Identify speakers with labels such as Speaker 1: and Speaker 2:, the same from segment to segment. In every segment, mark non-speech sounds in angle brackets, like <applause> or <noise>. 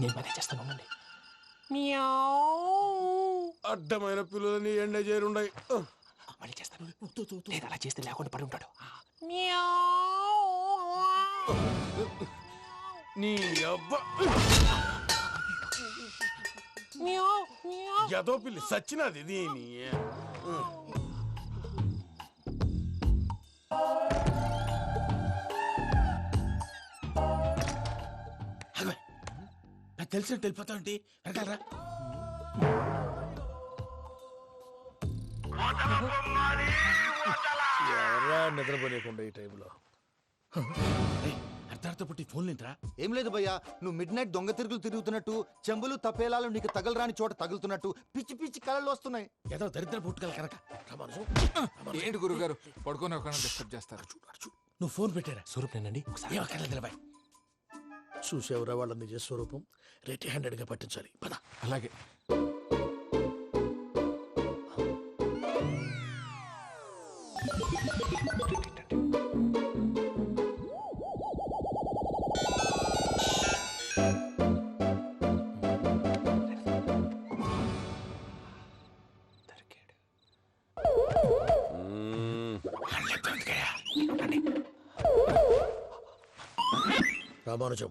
Speaker 1: నేను పనే చేస్తాను ఉండండి.
Speaker 2: అడ్డమైన పిల్లలని ఎండ చేరుండయి.
Speaker 1: మళ్ళీ చేస్తాను. లేదు అలా చేస్తే లేకుండా పడి ఉంటాడు
Speaker 2: నీ అబ్బ ఎదో పిల్లి సచ్చినది దీని.
Speaker 3: తెలిసినట్టు వెళ్ళిపోతా ఉంటే వెనకాలరా
Speaker 2: ఎవరా నిద్రపోలేకుండా ఈ టైంలో?
Speaker 3: ఏయ్, అర్ధరాత్రి పుట్టి ఫోన్ లేంట్రా?
Speaker 4: ఏం లేదు భయ్యా నువ్వు మిడ్ నైట్ దొంగ తిరుగులు తిరుగుతున్నట్టు చెంబులు తపేలాలు నీకు తగలరాని చోట తగులుతున్నట్టు పిచ్చి పిచ్చి కళలు వస్తున్నాయి.
Speaker 3: ఏదో దరిద్ర పుట్టుకల కనుక.
Speaker 5: ఏంటి గురుగారు పడుకొని ఒక డిస్టర్బ్ చేస్తారు.
Speaker 3: నువ్వు ఫోన్ పెట్టారా?
Speaker 1: స్వరూప్ నేనండి ఒకసారి
Speaker 3: నిలబాయ్ చూసేవరా వాళ్ళ నిజ స్వరూపం? రెట్టి హ్యాండెడ్గా పట్టించాలి. పద.
Speaker 5: అలాగే.
Speaker 3: రామానుజం.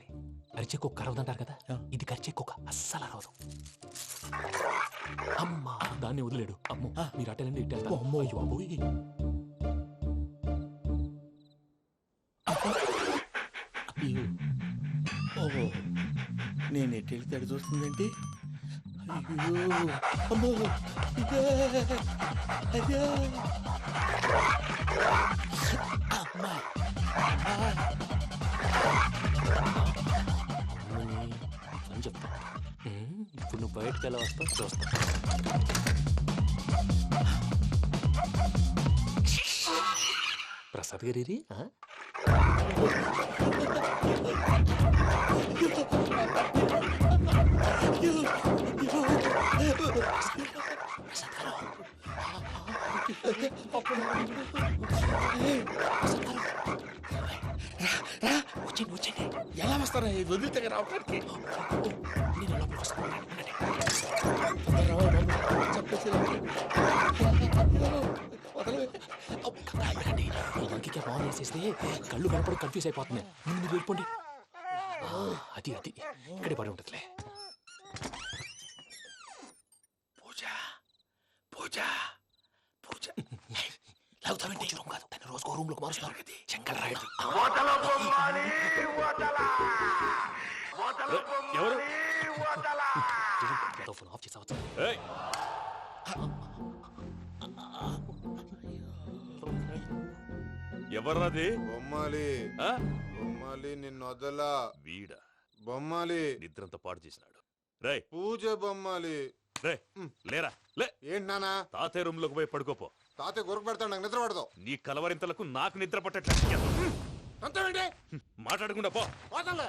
Speaker 1: అరిచే కుక్క అరవదంటారు కదా?
Speaker 3: ఆ.
Speaker 1: ఇది కరిచే కుక్క. అస్సలు అరవదు అమ్మా దాన్ని వదిలేడు. అమ్మో. మీరు అటెండి ఇటు
Speaker 3: అమ్మో.
Speaker 1: అయ్యో
Speaker 3: ఓహో నేను ఎటు వెళ్తే అటు చూస్తుందంటే? అయ్యో. అమ్మో. ఇదే. అయ్యో. అమ్మా
Speaker 1: అని చెప్తా. ఇప్పుడు నువ్వు బయటకు ఎలా వస్తావు? చూస్తా. ప్రసాద్ గారి? వచ్చేయండి వచ్చేయండి.
Speaker 3: ఎలా వస్తారా వదిలితే రావడానికి.
Speaker 1: ఈ లంకికి బాగా వేసేస్తే కళ్ళు కనపడి కన్ఫ్యూజ్ అయిపోతుంది ముందు మీరు వెళ్ళిపోండి అది అది. ఇక్కడే పడి ఉంటుందిలే.
Speaker 3: పూజ పూజ.
Speaker 1: లాగుతామంటే రూమ్ కాదు తన రోజుకో రూమ్ కదా శంకర్ రాయుడు.
Speaker 6: ఎవరు?
Speaker 1: ఫోన్ ఆఫ్ చేసావచ్చు
Speaker 7: ఎవర్రాది?
Speaker 8: బొమ్మాలి.
Speaker 7: ఆ?
Speaker 8: బొమ్మాలి నిన్ను వదలా.
Speaker 7: వీడ?
Speaker 8: బొమ్మాలి.
Speaker 7: నిద్రంతా పాడు చేసినాడు. రే
Speaker 8: పూజ బొమ్మాలి.
Speaker 7: రే లేరా? లే!
Speaker 8: ఏంటి నానా
Speaker 7: తాతయ్య రూమ్లోకి పోయి పడుకోపో.
Speaker 8: తాతయ్య గురకు పెడతాడు నాకు నిద్ర పడతావు
Speaker 7: నీ కలవరింతలకు నాకు నిద్ర పట్టట్లేదు
Speaker 8: అంతేంటి
Speaker 7: మాట్లాడకుండా పో.
Speaker 8: పోతాలే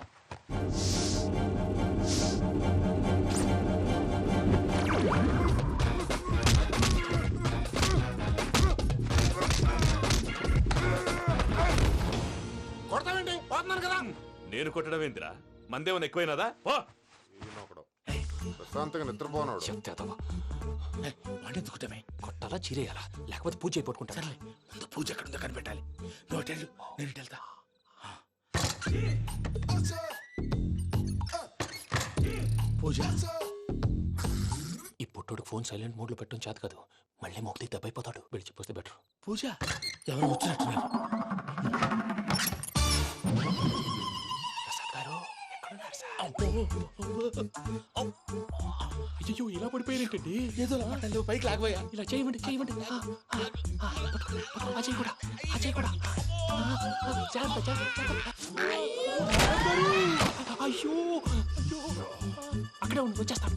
Speaker 8: కొడతావేంటి? పోతున్నాను కదా.
Speaker 7: నేను కొట్టడం ఏందిరా మందేమన్నా ఎక్కువైనదా? పో.
Speaker 8: ప్రశాంతంగా నిద్రపోనాడు.
Speaker 3: వాడెందుకుంటామే?
Speaker 1: కొట్టాలా చీరేయాలా? లేకపోతే పూజ అయిపోట్టుకుంటా
Speaker 3: సర్లే ముందు పూజ ఎక్కడ ఉందో కనిపెట్టాలి. వెళ్ళు, నేను వెళ్తా పూజ.
Speaker 1: ఈ పుట్టోడు ఫోన్ సైలెంట్ మోడ్లో పెట్టడం చేత కాదు. మళ్ళీ మొక్కి దెబ్బైపోతాడు వెళ్ళి చెప్పొస్తే బెటర్.
Speaker 3: పూజ? ఎవరు వచ్చినట్టున్నారు.
Speaker 1: అయ్యో ఇలా పడిపోయినట్టండి
Speaker 3: ఏదో మాటలు పైకి లాగబోయా
Speaker 1: ఇలా చేయమండి చేయమండి చేయి కూడా చేయి కూడా జాగ్రత్త, అయ్యో అక్కడే ఉండి వచ్చేస్తాను.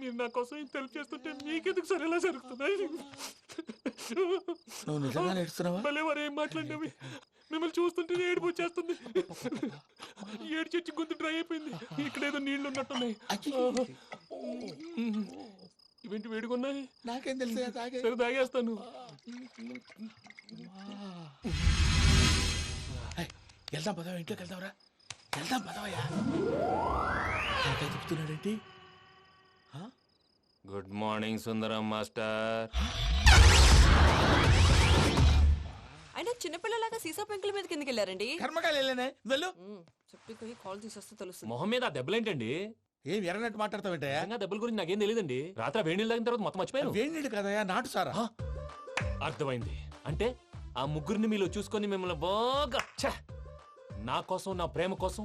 Speaker 1: మీరు నా కోసం ఇంత హెల్ప్ చేస్తుంటే మీకెందుకు సరే ఎలా జరుగుతున్నాయి?
Speaker 3: నువ్వు నిజంగా నేర్చుతున్నావా
Speaker 1: భలే వారు ఏం మాట్లాడినవి. మిమ్మల్ని చూస్తుంటే ఏడుపు వచ్చేస్తుంది. ఏడు చెట్టు గొంతు డ్రై అయిపోయింది. ఇక్కడ ఏదో నీళ్ళు ఉన్నట్టున్నాయి. ఇవేంటి వేడుకున్నాయి
Speaker 3: నాకేం తెలుసు
Speaker 1: సరే తాగేస్తాను.
Speaker 3: వెళ్దాం పదవా ఇంట్లోకి వెళ్దాంరా. వెళ్దాం పదవయ్యా చెప్తున్నాడేంటి?
Speaker 1: గుడ్ మార్నింగ్ సుందరం మాస్టర్
Speaker 9: అయినా చిన్నపిల్లలాగా సీసా పెంకుల మీద కిందకి వెళ్ళారండి.
Speaker 3: కర్మకాయలు వెళ్ళానే? వెళ్ళు.
Speaker 9: చెప్పి కాల్ తీసేస్తే తెలుస్తుంది.
Speaker 1: మొహం మీద ఆ దెబ్బలేంటండి?
Speaker 3: ఏం ఎర్రనట్టు మాట్లాడతావేంటయ్యా
Speaker 1: నిజంగా దెబ్బల గురించి నాకేం తెలియదండి రాత్రి వేడి నీళ్ళు తాగిన తర్వాత మొత్తం మర్చిపోయాను.
Speaker 3: వేణిడు కదయ్యా నాటు సారా
Speaker 1: ఆ, అర్థమైంది. అంటే ఆ ముగ్గురిని మీలో చూసుకొని మిమ్మల్ని బాగా ఛే! నా కోసం నా ప్రేమ కోసం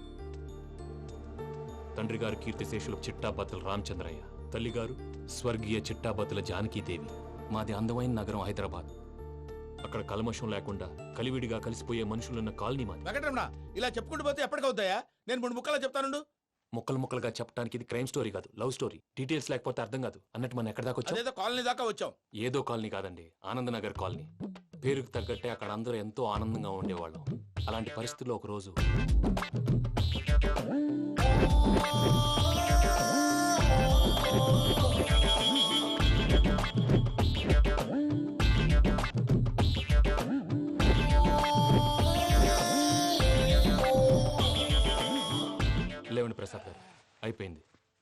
Speaker 1: తండ్రి గారు కీర్తిశేషులు చిట్టాబత్తుల రామచంద్రయ్య తల్లిగారు స్వర్గీయ చిట్టాబత్తుల జానకీదేవి. మాది అందమైన నగరం హైదరాబాద్. అక్కడ కల్మషం లేకుండా కలివిడిగా కలిసిపోయే మనుషులున్న కాలనీ మాది.
Speaker 3: వెంకటరమణ ఇలా చెప్పుకుంటూ పోతే ఎప్పటికవుతాయా? నేను మూడు ముక్కలా చెప్తానుండు.
Speaker 1: ముక్కలు ముక్కలుగా చెప్పడానికి ఇది క్రైమ్ స్టోరీ కాదు లవ్ స్టోరీ. డీటెయిల్స్ లేకపోతే అర్థం కాదు. అన్నట్టు మనం ఎక్కడ దాకా వచ్చాం?
Speaker 3: అదేదో కాలనీ దాకా వచ్చాం.
Speaker 1: ఏదో కాలనీ కాదండి ఆనందనగర్ కాలనీ. పేరుకు తగ్గట్టే అక్కడ అందరూ ఎంతో ఆనందంగా ఉండేవాళ్ళం. అలాంటి పరిస్థితుల్లో ఒక రోజు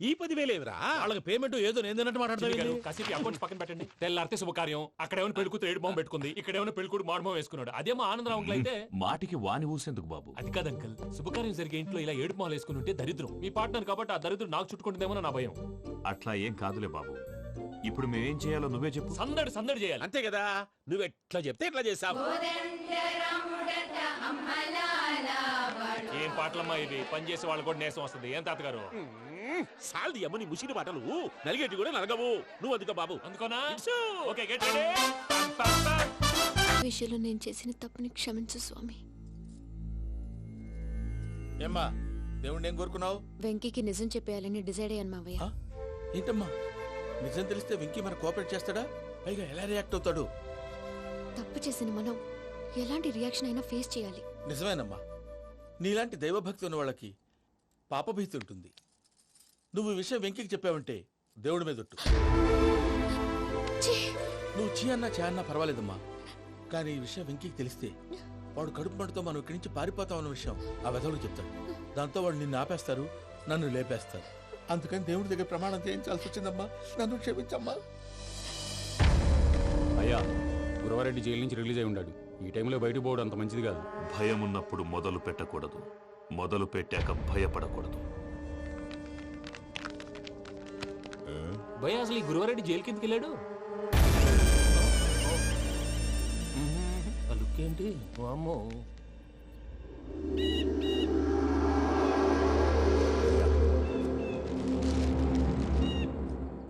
Speaker 6: ఈ పదివేలేమిరా
Speaker 3: వాళ్ళకి పేమెంట్ ఏదో నేను తిన్నట్టు మాట్లాడతాను
Speaker 1: కాసేపు అకౌంట్స్ పక్కన పెట్టండి. తెల్లారితే శుభకార్యం. అక్కడ ఏమైనా పెళ్ళికూతురు ఏడు బాంబు పెట్టుకుంది. ఇక్కడ ఏమైనా పెళ్ళికూడు మాడు బాంబు వేసుకున్నాడు. అదేమో ఆనందరావు అంకుల్ అయితే
Speaker 7: మాటికి వాని ఊసేందుకు బాబు.
Speaker 1: అది కాదు అంకుల్. శుభకార్యం జరిగే ఇంట్లో ఇలా ఏడు మాలు వేసుకుని ఉంటే దరిద్రం. మీ పార్ట్నర్ కాబట్టి ఆ దరిద్రం నాకు చుట్టుకుంటుందేమో నా భయం.
Speaker 7: అట్లా ఏం కాదులే బాబు. ఇప్పుడు మేమేం చేయాలో నువ్వే చెప్పు.
Speaker 1: సందడి సందడి చేయాలి.
Speaker 6: అంతే కదా? నువ్వు ఎట్లా చెప్తే ఎట్లా చేసావు
Speaker 1: ఏం పాటలమ్మా ఇవి? పని చేసే వాళ్ళు కూడా నేసం వస్తుంది. ఏం తాతగారు?
Speaker 6: సాల్ది అమ్మని ముసిరి మాటలు నలిగేటి కూడా నలగవు. నువ్వు అందుకో బాబు.
Speaker 1: అందుకోనా. ఓకే గెట్ రెడీ
Speaker 10: విషయంలో నేను చేసిన తప్పుని క్షమించు స్వామి.
Speaker 3: ఏమ్మా దేవుణ్ణి ఏం కోరుకున్నావు?
Speaker 10: వెంకీకి నిజం చెప్పేయాలని డిసైడ్ అయ్యాను మావయ్య?
Speaker 3: ఏంటమ్మా? నిజం తెలిస్తే వెంకీ మన కోఆపరేట్ చేస్తాడా? పైగా ఎలా రియాక్ట్ అవుతాడు?
Speaker 10: తప్పు చేసిన మనం ఎలాంటి రియాక్షన్ అయినా ఫేస్ చేయాలి.
Speaker 3: నిజమేనమ్మా. నీలాంటి దైవభక్తి ఉన్న వాళ్ళకి పాపభీతి ఉంటుంది. నువ్వు ఈ విషయం వెంకికి చెప్పావంటే దేవుడి మీద ఒట్టు! నువ్వు చీ అన్నా చే అన్నా పర్వాలేదమ్మా. కానీ ఈ విషయం వెంకికి తెలిస్తే వాడు కడుపు మంటతో మనం ఇక్కడి నుంచి పారిపోతాం అన్న విషయం ఆ వెధవుడు చెప్తాడు. దాంతో వాడు నిన్ను ఆపేస్తారు నన్ను లేపేస్తారు. అందుకని దేవుడి దగ్గర ప్రమాణం చేయించాల్సి వచ్చిందమ్మా. నన్ను క్షమించమ్మా.
Speaker 11: అయ్యా గురవారెడ్డి జైలు నుంచి రిలీజ్ అయి ఉన్నాడు ఈ టైంలో బయటకు పోవడం అంత మంచిది కాదు.
Speaker 7: భయం ఉన్నప్పుడు మొదలు పెట్టకూడదు. మొదలు పెట్టాక భయపడకూడదు.
Speaker 1: భయ అసలు ఈ గురువారెడ్డి జైలు కిందకి వెళ్ళాడు? ఆ లుక్ ఏంటి? వామ్మో.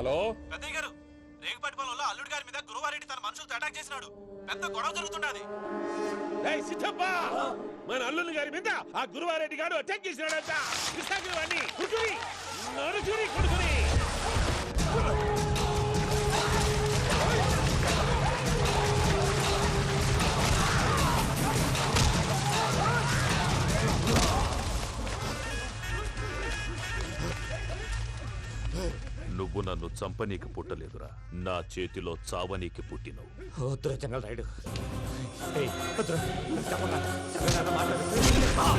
Speaker 6: హలో?
Speaker 3: పెద్దయ్య గారు రేగుపాటి పొలంలో అల్లుడి గారి మీద గురువారెడ్డి తన మనుషులతో అటాక్ చేసినాడు. పెద్ద గొడవ జరుగుతున్నది
Speaker 6: ఏయ్ సిద్ధప్ప! మన అల్లుని గారి మీద ఆ గురువారెడ్డి గారు అటాక్ చేసినాడంట. కృష్ణాగిరి వాడిని కుడుకుని నడుచుని కొడుకుని.
Speaker 7: నువ్వు నన్ను చంపనీకి పుట్టలేదురా. నా చేతిలో చావనీకి పుట్టినవు.
Speaker 6: వద్దురా జంగల్ రైడ్
Speaker 7: మామ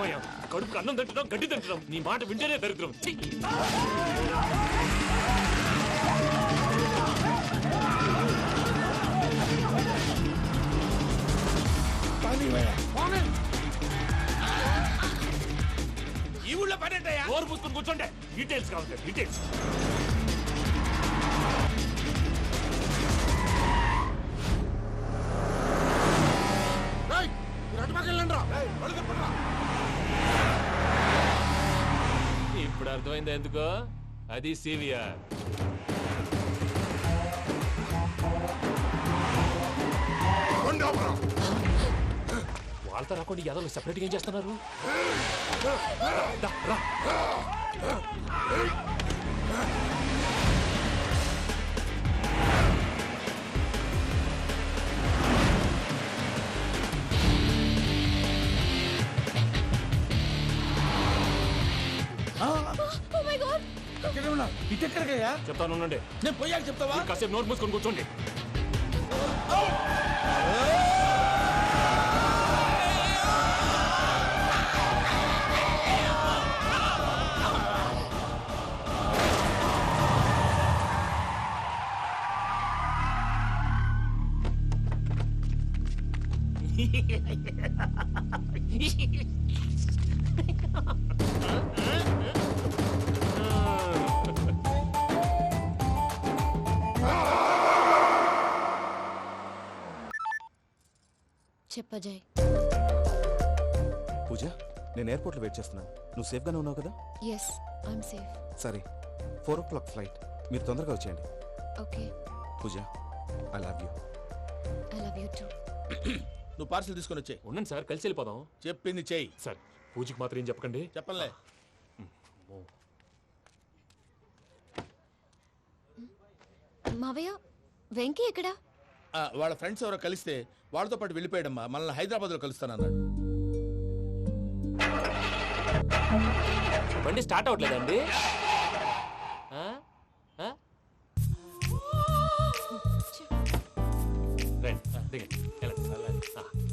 Speaker 1: ఏమయ్యా కడుపు అన్నం తింటున్నాం గడ్డి తింటున్నాం. నీ మాట వింటేనే దరిద్రం!
Speaker 3: ఈ ఊళ్ళో పడేటయ్యా
Speaker 1: నోరు మూసుకొని కూర్చోండి. డీటెయిల్స్ కావాలి డీటెయిల్స్
Speaker 8: వెళ్ళండి రా.
Speaker 1: ఇప్పుడు అర్థమైంది ఎందుకో? అది సివిఆర్ వాళ్ళతో రాకుండా యాదవ్ సెపరేట్గా ఏం చేస్తున్నారు? దా, రా.
Speaker 3: వెంకటరమణ ఇటెక్కడికయ్యా?
Speaker 1: చెప్తాను ఉండండి.
Speaker 3: నేను పోయాక చెప్తావా?
Speaker 1: మీరు కాసేపు నోట్ మూసుకొని కూర్చోండి. <laughs>
Speaker 10: చెప్పజాయ్
Speaker 12: పూజ నేను ఎయిర్పోర్ట్లో వెయిట్ చేస్తున్నాను. నువ్వు సేఫ్గానే ఉన్నావు కదా?
Speaker 10: ఎస్ ఐఎమ్ సేఫ్
Speaker 12: సరే. ఫోర్ ఓ క్లాక్ ఫ్లైట్ మీరు తొందరగా వచ్చేయండి.
Speaker 10: Okay
Speaker 12: Pooja I love you
Speaker 10: I love you too
Speaker 3: నువ్వు పార్సల్ తీసుకొని వచ్చే
Speaker 1: ఉండండి సార్ కలిసి వెళ్ళిపోదాం.
Speaker 3: చెప్పింది చెయ్యి.
Speaker 1: సార్ పూజకి మాత్రం ఏం చెప్పకండి?
Speaker 3: చెప్పలే.
Speaker 10: మావయ్య వెంకీ ఎక్కడా?
Speaker 3: వాళ్ళ ఫ్రెండ్స్ ఎవరో కలిస్తే వాళ్ళతో పాటు వెళ్ళిపోయాడమ్మా. మనల్ని హైదరాబాద్లో కలుస్తానన్నాడు
Speaker 1: బండి స్టార్ట్ అవ్వట్లేదండి.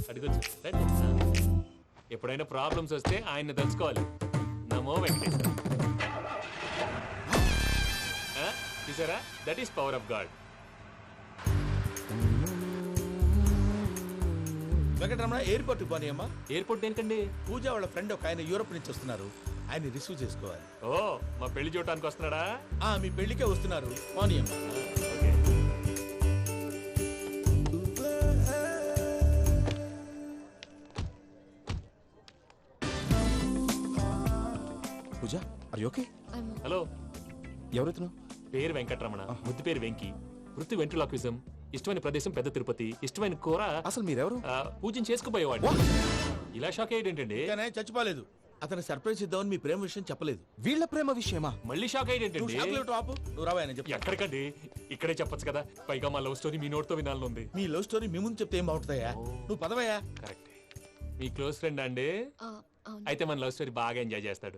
Speaker 1: అడుగొచ్చు. ఎప్పుడైనా ప్రాబ్లమ్స్ వస్తే ఆయన్ని తెలుసుకోవాలి. నమో వెంకటేశ్వర. చూసారా? That is power of God
Speaker 3: Venkataramana airport పోనీ అమ్మా.
Speaker 1: ఎయిర్పోర్ట్ దేనికండి?
Speaker 3: పూజ వాళ్ళ ఫ్రెండ్ ఒక ఆయన యూరోప్ నుంచి వస్తున్నారు. ఆయన రిసీవ్ చేసుకోవాలి.
Speaker 1: ఓ మా పెళ్ళి చూడటానికి వస్తున్నాడా?
Speaker 3: ఆ మీ పెళ్ళికే వస్తున్నారు. పోనీ అమ్మా.
Speaker 1: ఓకే
Speaker 12: పూజ అర్ ఓకే
Speaker 10: ఐఎమ్
Speaker 1: హలో.
Speaker 12: ఎవరెత్తున్నావు
Speaker 1: పేరు వెంకటరమణ. ముద్దు పేరు వెంకి. వృత్తి వెంట్రులాక్విజం. ఇష్టమైన ప్రదేశం పెద్ద తిరుపతి ఇష్టమైన కూర
Speaker 12: అసలు మీరెవరు?
Speaker 1: ఆ, పూజను చేసుకుపోయేవాడు. ఇలా షాక్ అయ్యేటండి
Speaker 3: ఆయన చచ్చిపోలేదు. అతను సర్ప్రైజ్ ఇద్దామని మీ ప్రేమ విషయం చెప్పలేదు.
Speaker 12: వీళ్ళ ప్రేమ విషయమా?
Speaker 1: మళ్ళీ షాక్
Speaker 3: నువ్వు
Speaker 1: అయ్యేటండి
Speaker 3: లేవు నువ్వు రావా ఆయన చెప్పు
Speaker 1: ఎక్కడికండి? ఇక్కడే చెప్పొచ్చు కదా. పైగా మా లవ్ స్టోరీ మీ నోటితో వినాలని ఉంది.
Speaker 3: మీ లవ్ స్టోరీ మీ ముందు చెప్తే ఏం బాగుంటుందయ్యా? నువ్వు పదవయ్యా?
Speaker 1: కరెక్ట్. మీ క్లోజ్ ఫ్రెండ్ అండి?
Speaker 10: అవును.
Speaker 1: అయితే మన లవ్ స్టోరీ బాగా ఎంజాయ్ చేస్తాడు.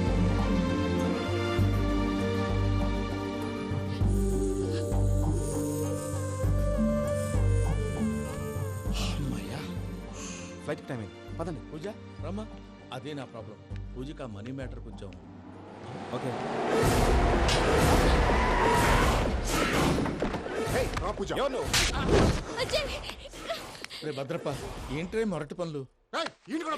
Speaker 12: ఫ్లైట్ టైం అయింది. పదండి.
Speaker 3: పూజ రమ్మా. అదే నా ప్రాబ్లం పూజకి ఆ మనీ మ్యాటర్ కొంచెం.
Speaker 12: ఓకే.
Speaker 8: పూజ.
Speaker 3: రే భద్రప్ప ఏంట్రే మొరటి పనులు?
Speaker 8: కూడా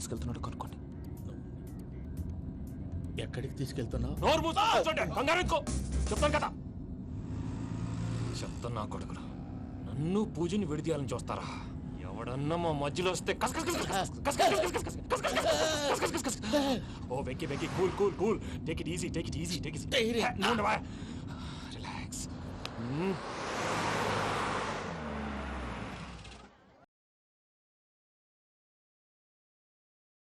Speaker 12: తీసుకెళ్తున్నాడో కనుక్కోండి
Speaker 3: ఎక్కడికి తీసుకెళ్తున్నావు
Speaker 1: నోరు మూసుకొని కూర్చోండి. కంగారు ఎందుకు? చెప్తాను కదా చెప్తాను నా కొడుకులు నన్ను పూజని విడిదీయాలని చూస్తారా ఎవడన్నా మా మధ్యలో వస్తే కస్ కస్ కస్ కస్ కస్ కస్ కస్ కస్ కస్ కస్ కస్ కస్ కస్ కస్ కస్ కస్ కస్. ఓ Venky Venky cool cool cool take it easy take it easy take it relax